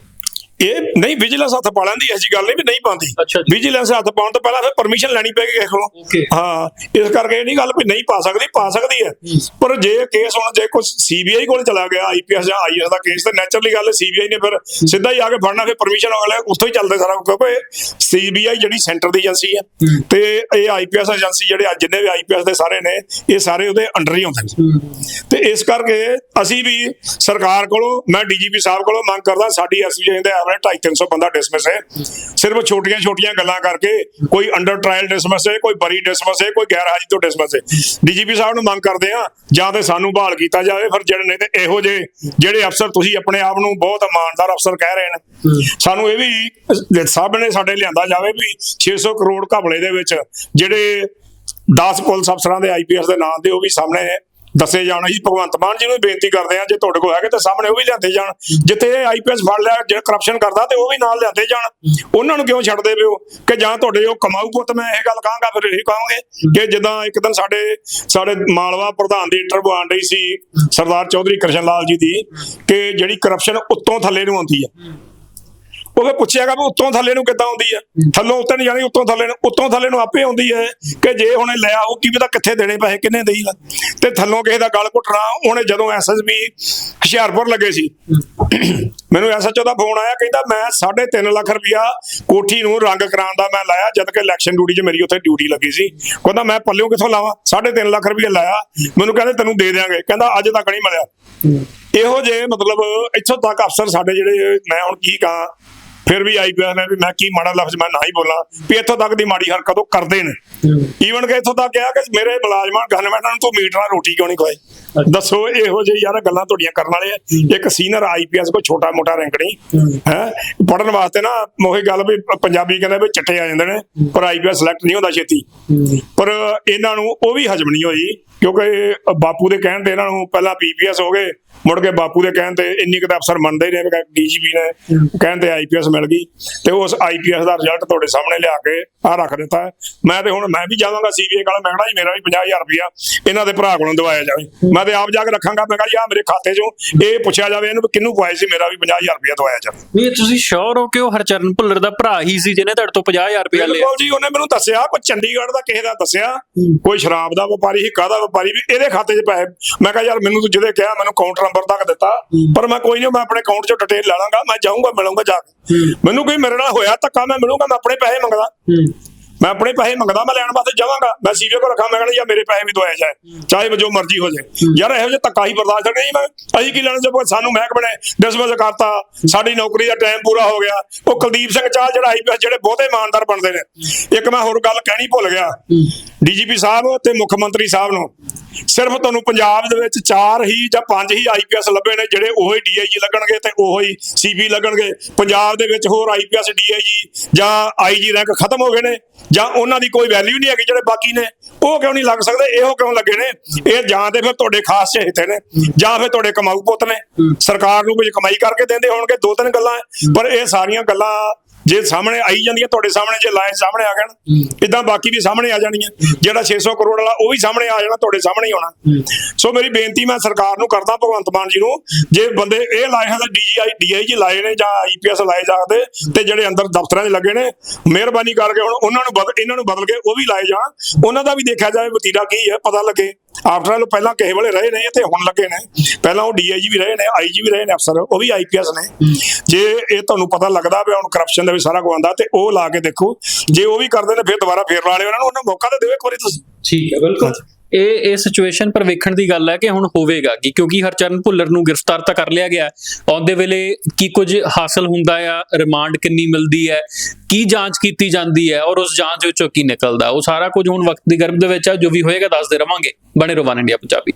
ਇਹ ਨਹੀਂ ਵਿਜੀਲੈਂਸ ਹੱਥ ਪਾ ਲੈਂਦੀ ਐਸੀ ਗੱਲ ਨਹੀਂ ਵੀ ਨਹੀਂ ਪਾਉਂਦੀ। ਵਿਜੀਲੈਂਸ ਹੱਥ ਪਾਉਣ ਤੋਂ ਪਹਿਲਾਂ ਫਿਰ ਪਰਮਿਸ਼ਨ ਲੈਣੀ ਪੈਗੀ ਕਿਸੇ ਕੋਲੋਂ. ਹਾਂ ਇਸ ਕਰਕੇ ਇਹ ਨਹੀਂ ਗੱਲ ਵੀ ਨਹੀਂ ਪਾ ਸਕਦੀ ਪਾ ਸਕਦੀ ਹੈ। ਪਰ ਜੇ ਕੇਸ ਹੁਣ ਜੇ ਕੋਈ ਸੀਬੀਆਈ ਕੋਲ ਚਲਾ ਗਿਆ ਆਈਪੀਐਸ ਜਾਂ ਆਈਐਸ ਦਾ ਕੇਸ ਤਾਂ ਨੈਚੁਰਲੀ ਗੱਲ ਸੀਬੀਆਈ ਨੇ ਫਿਰ ਸਿੱਧਾ ਹੀ ਆ ਕੇ ਫੜਨਾ ਫਿਰ ਪਰਮਿਸ਼ਨ ਅਗਲੇ ਉੱਥੋਂ ਹੀ ਚੱਲਦਾ ਸਾਰਾ ਕਿਉਂਕਿ ਸੀਬੀਆਈ ਜਿਹੜੀ ਸੈਂਟਰ ਦੀ ਏਜੰਸੀ ਹੈ ਤੇ ਇਹ ਆਈਪੀਐਸ ਏਜੰਸੀ ਜਿਹੜੇ ਅੱਜ ਜਿੰਨੇ ਵੀ ਆਈਪੀਐਸ ਦੇ ਸਾਰੇ ਨੇ ਇਹ ਸਾਰੇ ਉਹਦੇ ਅੰਡਰ ਹੀ ਹੁੰਦੇ ਨੇ। ਤੇ ਇਸ ਕਰਕੇ ਅਸੀਂ ਵੀ ਸਰਕਾਰ ਕੋਲੋਂ ਮੈਂ ਡੀਜੀਪੀ ਸਾਹਿਬ ਕੋਲੋਂ ਮੰਗ ਕਰਦਾ ਸਾਡੀ ਐਸੋਸੀਏਸ਼ਨ ਦੇ ਐਵਰੇਜ 250 ਬੰਦਾ ਡਿਸਮਿਸ ਹੈ। ਸਿਰਫ ਛੋਟੀਆਂ ਛੋਟੀਆਂ ਗੱਲਾਂ ਕਰਕੇ ਕੋਈ ਅੰਡਰ ਟ੍ਰਾਇਲ ਡਿਸਮਿਸ ਹੈ, ਕੋਈ ਬਰੀ ਡਿਸਮਿਸ ਹੈ, ਕੋਈ ਗੈਰ ਹਾਜ਼ਰੀ ਤੋਂ ਡਿਸਮਿਸ ਹੈ। ਡੀਜੀਪੀ ਸਾਹਿਬ ਨੂੰ ਮੰਗ ਕਰਦੇ ਆ ਜਾਂ ਤੇ ਸਾਨੂੰ ਬਹਾਲ ਕੀਤਾ ਜਾਵੇ, ਫਿਰ ਜਿਹੜੇ ਨਹੀਂ ਤੇ ਇਹੋ ਜਿਹੇ ਜਿਹੜੇ ਅਫਸਰ ਤੁਸੀਂ ਆਪਣੇ ਆਪ ਨੂੰ ਬਹੁਤ ਇਮਾਨਦਾਰ ਅਫਸਰ ਕਹਿ ਰਹੇ ਨੇ। ਸਾਨੂੰ ਇਹ ਵੀ ਸਭ ਨੇ ਸਾਡੇ ਲਿਆਂਦਾ ਜਾਵੇ ਵੀ 600 ਕਰੋੜ ਘਪਲੇ ਦੇ ਵਿੱਚ ਜਿਹੜੇ 10 ਪੁਲਿਸ ਅਫਸਰਾਂ ਦੇ ਆਈਪੀਐਸ ਦੇ ਨਾਂ ਤੇ ਉਹ ਵੀ ਸਾਹਮਣੇ ਦੱਸੇ ਜਾਣ ਅਸੀਂ ਭਗਵੰਤ ਮਾਨ ਜੀ ਨੂੰ ਬੇਨਤੀ ਕਰਦੇ ਆ ਜੇ ਤੁਹਾਡੇ ਕੋਲ ਹੈਗੇ ਤਾਂ ਸਾਹਮਣੇ ਉਹ ਵੀ ਲਿਆਂਦੇ ਜਾਣ। ਜਿੱਥੇ ਆਈਪੀਐਸ ਫੜ ਲਿਆ ਜਿਹੜਾ ਕਰਪਸ਼ਨ ਕਰਦਾ ਤੇ ਉਹ ਵੀ ਨਾਲ ਲਿਆਂਦੇ ਜਾਣ। ਉਹਨਾਂ ਨੂੰ ਕਿਉਂ ਛੱਡਦੇ ਪਿਓ ਕਿ ਜਾਂ ਤੁਹਾਡੇ ਉਹ ਕਮਾਊ ਪੁੱਤ ਮੈਂ ਇਹ ਗੱਲ ਕਹਾਂਗਾ, ਫਿਰ ਇਹ ਕਹਾਂਗੇ ਕਿ ਜਿੱਦਾਂ ਇੱਕ ਦਿਨ ਸਾਡੇ ਸਾਡੇ ਮਾਲਵਾ ਪ੍ਰਧਾਨ ਦੀ ਇੰਟਰਵਿਊ ਆਣ ਰਹੀ ਸੀ, ਸਰਦਾਰ ਚੌਧਰੀ ਕ੍ਰਿਸ਼ਨ ਲਾਲ ਜੀ ਦੀ, ਕਿ ਜਿਹੜੀ ਕਰਪਸ਼ਨ ਉੱਤੋਂ ਥੱਲੇ ਨੂੰ ਆਉਂਦੀ ਹੈ। ਉਹ ਫਿਰ ਪੁੱਛਿਆਗਾ ਵੀ ਉੱਤੋਂ ਥੱਲੇ ਨੂੰ ਕਿੱਦਾਂ ਆਉਂਦੀ ਹੈ? ਥੱਲੋਂ ਉੱਤੇ ਨਹੀਂ ਜਾਣੀ, ਉੱਤੋਂ ਥੱਲੇ ਨੂੰ, ਉੱਤੋਂ ਥੱਲੇ ਨੂੰ ਆਪੇ ਆਉਂਦੀ ਹੈ ਕਿ ਜੇ ਹੁਣੇ ਲਿਆ ਉਹ ਕੀ ਪਤਾ ਕਿੱਥੇ ਦੇਣੇ ਪੈਸੇ, ਕਿੰਨੇ ਦੇਈਦਾ ਤੇ ਥੱਲੋਂ ਕਿਸੇ ਦਾ ਗਲ ਘੁੱਟਣਾ ਉਹਨੇ ਜਦੋਂ ਐਸਐਸਬੀ ਹੁਸ਼ਿਆਰਪੁਰ ਲੱਗੇ ਸੀ ਮੈਨੂੰ ਐਸਐਚਓ ਦਾ ਫੋਨ ਆਇਆ ਕਹਿੰਦਾ ਮੈਂ 3.5 ਲੱਖ ਰੁਪਇਆ ਕੋਠੀ ਨੂੰ ਰੰਗ ਕਰਾਉਣ ਦਾ ਮੈਂ ਲਾਇਆ ਜਦ ਕਿ ਇਲੈਕਸ਼ਨ ਡਿਊਟੀ 'ਚ ਮੇਰੀ ਉੱਥੇ ਡਿਊਟੀ ਲੱਗੀ ਸੀ। ਕਹਿੰਦਾ ਮੈਂ ਪੱਲਿਓਂ ਕਿੱਥੋਂ ਲਾਵਾਂ? 3.5 ਲੱਖ ਰੁਪਇਆ ਲਾਇਆ। ਮੈਨੂੰ ਕਹਿੰਦੇ ਤੈਨੂੰ ਦੇ ਦਿਆਂਗੇ। ਕਹਿੰਦਾ ਅੱਜ ਤੱਕ ਨਹੀਂ ਮਿਲਿਆ। ਇਹੋ ਜੇ ਮਤਲਬ ਇੱਥੋਂ ਤੱਕ ਅਫਸਰ ਸਾਡੇ ਜਿਹੜੇ ਮੈਂ ਹੁਣ ਕੀ ਕਹਾਂ? ਫਿਰ ਵੀ ਆਈਪੀਐਸ ਨੇ ਵੀ ਮੈਂ ਕੀ ਮਾੜਾ ਲਫ਼ਜ਼ ਮੈਂ ਨਾ ਹੀ ਬੋਲਾਂ। ਵੀ ਇੱਥੋਂ ਤੱਕ ਦੀ ਮਾੜੀ ਹਰਕਤ ਉਹ ਕਰਦੇ ਨੇ। ਈਵਨ ਕਿ ਇੱਥੋਂ ਤੱਕ ਕਿਹਾ ਕਿ ਮੇਰੇ ਮੁਲਾਜ਼ਮਾਂ, ਗਨਮੈਨਾਂ ਨੂੰ ਤੂੰ ਮੀਟ ਨਾਲ ਰੋਟੀ ਕਿਉਂ ਨਹੀਂ ਖਵਾਈ? ਦੱਸੋ ਇਹੋ ਜਿਹੀ ਯਾਰ ਗੱਲਾਂ ਤੁਹਾਡੀਆਂ ਕਰਨ ਵਾਲੇ ਆ। ਇੱਕ ਸੀਨੀਅਰ ਆਈਪੀਐਸ ਕੋ ਛੋਟਾ ਮੋਟਾ ਰੈਂਕ ਨਹੀਂ। ਹੈ? ਪੜਨ ਵਾਸਤੇ ਨਾ ਉਹੀ ਗੱਲ ਵੀ ਪੰਜਾਬੀ ਕਹਿੰਦੇ ਵੀ ਚਿੱਟੇ ਆ ਜਾਂਦੇ ਨੇ, ਪਰ ਆਈਪੀਐਸ ਸਿਲੈਕਟ ਨਹੀਂ ਹੁੰਦਾ ਛੇਤੀ। ਪਰ ਇਹਨਾਂ ਨੂੰ ਉਹ ਵੀ ਹਜਮ ਨਹੀਂ ਹੋਈ। ਕਿਉਂਕਿ ਇਹ ਬਾਪੂ ਦੇ ਕਹਿਣ ਤੇ ਇਹਨਾਂ ਨੂੰ ਪਹਿਲਾਂ ਪੀਪੀਐਸ ਹੋ ਗਏ ਮੁੜ ਕੇ ਬਾਪੂ ਦੇ ਕਹਿਣ ਤੇ ਇੰਨੀ ਕੁ ਤਾਂ ਅਫਸਰ ਮੰਨਦੇ ਹੀ ਨੇ ਡੀਜੀਪੀ ਨੇ ਕਹਿਣ ਤੇ ਆਈਪੀਐਸ ਮਿਲ ਗਈ ਤੇ ਉਸ ਆਈਪੀਐਸ ਦਾ ਰਿਜ਼ਲਟ ਤੁਹਾਡੇ ਸਾਹਮਣੇ ਲਿਆ ਕੇ ਆ ਰੱਖ ਦਿੱਤਾ। ਮੈਂ ਤੇ ਹੁਣ ਮੈਂ ਵੀ ਜਾਵਾਂਗਾ ਸੀਬੀਆਈ ਕੋਲ ਮੈਂ ਕਹਣਾ ਜੀ ਮੇਰਾ ਵੀ 50000 ਰੁਪਇਆ ਇਹਨਾਂ ਦੇ ਭਰਾ ਕੋਲੋਂ ਦਵਾਇਆ ਜਾਵੇ। ਮੈਂ ਤੇ ਆਪ ਜਾ ਕੇ ਰੱਖਾਂਗਾ ਮੈਂ ਕਹਾਂ ਜੀ ਆ ਮੇਰੇ ਖਾਤੇ 'ਚੋਂ ਇਹ ਪੁੱਛਿਆ ਜਾਵੇ ਇਹਨੂੰ ਵੀ ਕਿਹਨੂੰ ਪਾਇਆ ਸੀ ਮੇਰਾ ਵੀ 50000 ਰੁਪਇਆ ਦਵਾਇਆ ਜਾਵੇ। ਨਹੀਂ ਤੁਸੀਂ ਸ਼ੋਰ ਹੋ ਕਿ ਉਹ ਹਰਚਰਨ ਭੁੱਲਰ ਦਾ ਭਰਾ ਹੀ ਸੀ ਜਿਹਨੇ ਤੁਹਾਡੇ ਤੋਂ 50000 ਰੁਪਏ ਲਿਆ? ਬਿਲਕੁਲ ਜੀ ਉਹਨੇ ਮੈਨੂੰ ਦੱਸਿਆ ਕੋਈ ਚੰਡੀਗੜ੍ਹ ਦਾ ਕਿਸੇ ਦਾ ਦੱਸਿਆ ਕੋਈ ਸ਼ਰਾਬ ਦਾ ਵਪਾਰੀ ਹਿੱਕਾ ਦਾ ਵਪਾਰੀ ਵੀ ਇਹਦੇ ਖਾਤੇ 'ਚ ਪੈਸੇ। ਮੈਂ ਕਿਹਾ ਯਾਰ ਮੈਨੂੰ ਤੂੰ ਜਿਹਦੇ ਕਿਹਾ ਮੈਨੂੰ ਕਾਊਂਟ ਨੰਬਰ ਤੱਕ ਦਿੱਤਾ। ਪਰ ਮੈਂ ਕੋਈ ਨਹੀਂ ਮੈਂ ਆਪਣੇ ਅਕਾਊਂਟ 'ਚੋਂ ਡਿਟੇਲ ਲੈ ਲਾਂਗਾ ਮੈਂ ਜਾਊਂਗਾ ਮਿਲੂੰਗਾ ਜਾ ਕੇ। ਮੈਨੂੰ ਕੋਈ ਮੇਰੇ ਨਾਲ ਹੋਇਆ ਧੱਕਾ ਮੈਂ ਮਿਲੂੰਗਾ ਮੈਂ ਆਪਣੇ ਪੈਸੇ ਮੰਗਦਾ। ਮੈਂ ਆਪਣੇ ਪੈਸੇ ਮੰਗਦਾ ਮੈਂ ਲੈਣ ਵਾਸਤੇ ਜਾਵਾਂਗਾ। ਮੈਂ ਸੀਵੇ ਕੋਲ ਰੱਖਾਂ ਮੈਂ ਕਹਿੰਦਾ ਯਾਰ ਮੇਰੇ ਪੈਸੇ ਵੀ ਦਵਾਇਆ ਜਾਏ। ਚਾਹੇ ਜੋ ਮਰਜ਼ੀ ਹੋ ਜਾਏ। ਯਾਰ ਇਹੋ ਜਿਹਾ ਧੱਕਾ ਹੀ ਬਰਦਾਸ਼ਤ ਨਹੀਂ ਮੈਂ। ਅਸੀਂ ਕੀ ਲੈਣਾ ਜੇ ਸਾਨੂੰ ਮਹਿਕ ਬਣੇ ਡਿਸਮਿਸ ਕਰਤਾ? ਸਾਡੀ ਨੌਕਰੀ ਦਾ ਟਾਈਮ ਪੂਰਾ ਹੋ ਗਿਆ। ਉਹ ਕੁਲਦੀਪ ਸਿੰਘ ਚਾਹ ਜਿਹੜਾ ਆਈਪੀਐਸ ਜਿਹੜੇ ਬਹੁਤੇ ਇਮਾਨਦਾਰ ਬਣਦੇ ਨੇ। ਇੱਕ ਮੈਂ ਹੋਰ ਗੱਲ ਕਹਿਣੀ ਭੁੱਲ ਗਿਆ। ਡੀਜੀਪੀ ਸਾਹਿਬ ਤੇ ਮੁੱਖ ਮੰਤਰੀ ਸਾਹਿਬ ਨੂੰ। ਸਿਰਫ ਤੁਹਾਨੂੰ ਪੰਜਾਬ ਦੇ ਵਿੱਚ ਚਾਰ ਹੀ ਜਾਂ ਪੰਜ ਹੀ ਆਈਪੀਐਸ ਲੱਭੇ ਨੇ ਜਿਹੜੇ ਉਹੀ ਡੀਆਈਜੀ ਲੱਗਣਗੇ ਤੇ ਉਹੀ ਸੀਬੀ ਲੱਗਣਗੇ। ਪੰਜਾਬ ਦੇ ਵਿੱਚ ਹੋਰ ਆਈਪੀਐਸ ਡੀਆਈਜੀ ਜਾਂ ਆਈਜੀ ਰੈਂਕ ਖਤਮ ਹੋ ਗਏ ਨੇ ਜਾਂ ਉਹਨਾਂ ਦੀ ਕੋਈ ਵੈਲਿਊ ਨਹੀਂ ਹੈਗੀ ਜਿਹੜੇ ਬਾਕੀ ਨੇ ਉਹ ਕਿਉਂ ਨਹੀਂ ਲੱਗ ਸਕਦੇ? ਇਹੋ ਕਿਉਂ ਲੱਗੇ ਨੇ? ਇਹ ਜਾਂ ਤੇ ਫਿਰ ਤੁਹਾਡੇ ਖਾਸ ਚਹੇਤੇ ਨੇ ਜਾਂ ਫਿਰ ਤੁਹਾਡੇ ਕਮਾਊ ਪੁੱਤ ਨੇ। ਸਰਕਾਰ ਨੂੰ ਕੁਝ ਕਮਾਈ ਕਰਕੇ ਦਿੰਦੇ ਹੋਣਗੇ ਦੋ ਤਿੰਨ ਗੱਲਾਂ। ਪਰ ਇਹ ਸਾਰੀਆਂ ਗੱਲਾਂ ਜੇ ਸਾਹਮਣੇ ਆਈ ਜਾਂਦੀਆਂ ਤੁਹਾਡੇ ਸਾਹਮਣੇ ਜੇ ਲਾਏ ਸਾਹਮਣੇ ਆ ਗਣ ਇਦਾਂ ਬਾਕੀ ਵੀ ਸਾਹਮਣੇ ਆ ਜਾਣੀਆਂ ਜਿਹੜਾ 600 ਕਰੋੜ ਵਾਲਾ ਉਹ ਵੀ ਸਾਹਮਣੇ ਆ ਜਾਣਾ ਤੁਹਾਡੇ ਸਾਹਮਣੇ ਹੀ ਹੋਣਾ। ਸੋ ਮੇਰੀ ਬੇਨਤੀ ਮੈਂ ਸਰਕਾਰ ਨੂੰ ਕਰਦਾ ਭਗਵੰਤ ਮਾਨ ਜੀ ਨੂੰ ਜੇ ਬੰਦੇ ਇਹ ਲਾਏ ਹਨ ਡੀਜੀਆਈ ਡੀਆਈਜੀ ਲਾਏ ਨੇ ਜਾਂ ਆਈਪੀਐਸ ਲਾਏ ਜਾਂਦੇ ਤੇ ਜਿਹੜੇ ਅੰਦਰ ਦਫ਼ਤਰਾਂ 'ਚ ਲੱਗੇ ਨੇ ਮਿਹਰਬਾਨੀ ਕਰਕੇ ਹੁਣ ਉਹਨਾਂ ਨੂੰ ਬਦਲ ਇਹਨਾਂ ਨੂੰ ਬਦਲ ਕੇ ਉਹ ਵੀ ਲਾਏ ਜਾਣ। ਉਹਨਾਂ ਦਾ ਵੀ ਦੇਖਿਆ ਜਾਵੇ ਵਤੀਰਾ ਕੀ ਹੈ ਪਤਾ ਲੱਗੇ। ਆਫਟਰ ਆਲ ਪਹਿਲਾਂ ਕਿਸੇ ਵੇਲੇ ਰਹੇ ਨੇ ਤੇ ਹੁਣ ਲੱਗੇ ਨੇ। ਪਹਿਲਾਂ ਉਹ ਡੀਆਈਜੀ ਵੀ ਰਹੇ ਨੇ ਆਈਜੀ ਵੀ ਰਹੇ ਨੇ ਅਫਸਰ, ਉਹ ਵੀ ਆਈਪੀਐਸ ਨੇ। ਜੇ ਇਹ ਤੁਹਾਨੂੰ ਪਤਾ ਲੱਗਦਾ ਵੀ ਹੁਣ ਕਰਪਸ਼ਨ ਦਾ ਵੀ ਸਾਰਾ ਕੁਝ ਆਉਂਦਾ, ਤੇ ਉਹ ਲਾ ਕੇ ਦੇਖੋ। ਜੇ ਉਹ ਵੀ ਕਰਦੇ ਨੇ, ਫਿਰ ਦੁਬਾਰਾ ਫੇਰ ਲਾ ਲਿਓ। ਉਹਨਾਂ ਨੂੰ ਉਹਨਾਂ ਮੌਕਾ ਤਾਂ ਦਿਓ ਇੱਕ ਵਾਰੀ ਤੁਸੀਂ। ਠੀਕ ਹੈ, ਬਿਲਕੁਲ। ਇਹ ਇਹ ਸਿਚੁਏਸ਼ਨ ਪਰ ਵੇਖਣ ਦੀ ਗੱਲ ਹੈ ਕਿ ਹੁਣ ਹੋਵੇਗਾ ਕਿ? ਕਿਉਂਕਿ ਹਰਚਰਨ ਭੁੱਲਰ ਨੂੰ ਗ੍ਰਿਫਤਾਰ ਤਾਂ ਕਰ ਲਿਆ ਗਿਆ ਆਉਂਦੇ ਵੇਲੇ ਕੀ ਕੁਝ ਹਾਸਲ ਹੁੰਦਾ ਆ ਰਿਮਾਂਡ ਕਿੰਨੀ ਮਿਲਦੀ ਹੈ, ਕੀ ਜਾਂਚ ਕੀਤੀ ਜਾਂਦੀ ਹੈ ਔਰ ਉਸ ਜਾਂਚ ਵਿੱਚੋਂ ਕੀ ਨਿਕਲਦਾ ਉਹ ਸਾਰਾ ਕੁਝ ਹੁਣ ਵਕਤ ਦੀ ਗਰਭ ਦੇ ਵਿੱਚ ਆ ਜੋ ਵੀ ਹੋਏਗਾ ਦੱਸਦੇ ਰਵਾਂਗੇ। ਬਣੇ ਰਵਾਨ ਇੰਡੀਆ ਪੰਜਾਬੀ।